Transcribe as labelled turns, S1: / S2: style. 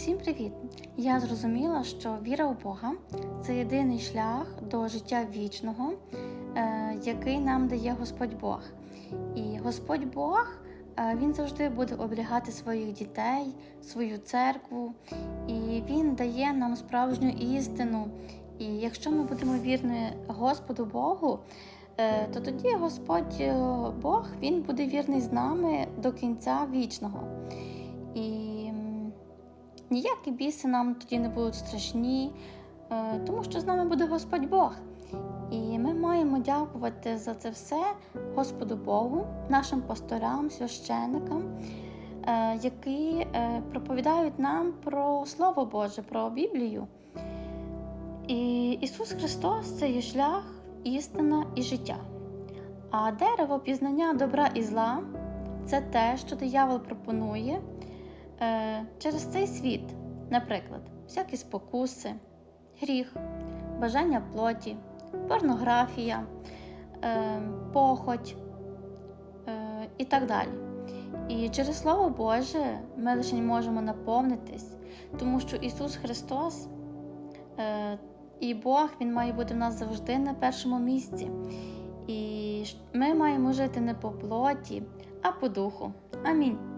S1: Всім привіт! Я зрозуміла, що віра у Бога це єдиний шлях до життя вічного, е, який нам дає Господь Бог. І Господь Бог е, Він завжди буде оберігати своїх дітей, свою церкву, і Він дає нам справжню істину. І якщо ми будемо вірні Господу Богу, е, то тоді Господь Бог Він буде вірний з нами до кінця вічного. І ніякі біси нам тоді не будуть страшні, е, тому що з нами буде Господь Бог. І ми маємо дякувати за це все Господу Богу, нашим пасторам, священникам, е, які е, проповідають нам про Слово Боже, про Біблію. І Ісус Христос це є шлях, істина і життя. А дерево пізнання добра і зла це те, що диявол пропонує е, через цей світ, наприклад, всякі спокуси, гріх, бажання плоті, порнографія, е, похоть е, і так далі. І через Слово Боже ми лише можемо наповнитись, тому що Ісус Христос е, і Бог Він має бути в нас завжди на першому місці. І ми маємо жити не по плоті, а по духу. Амінь.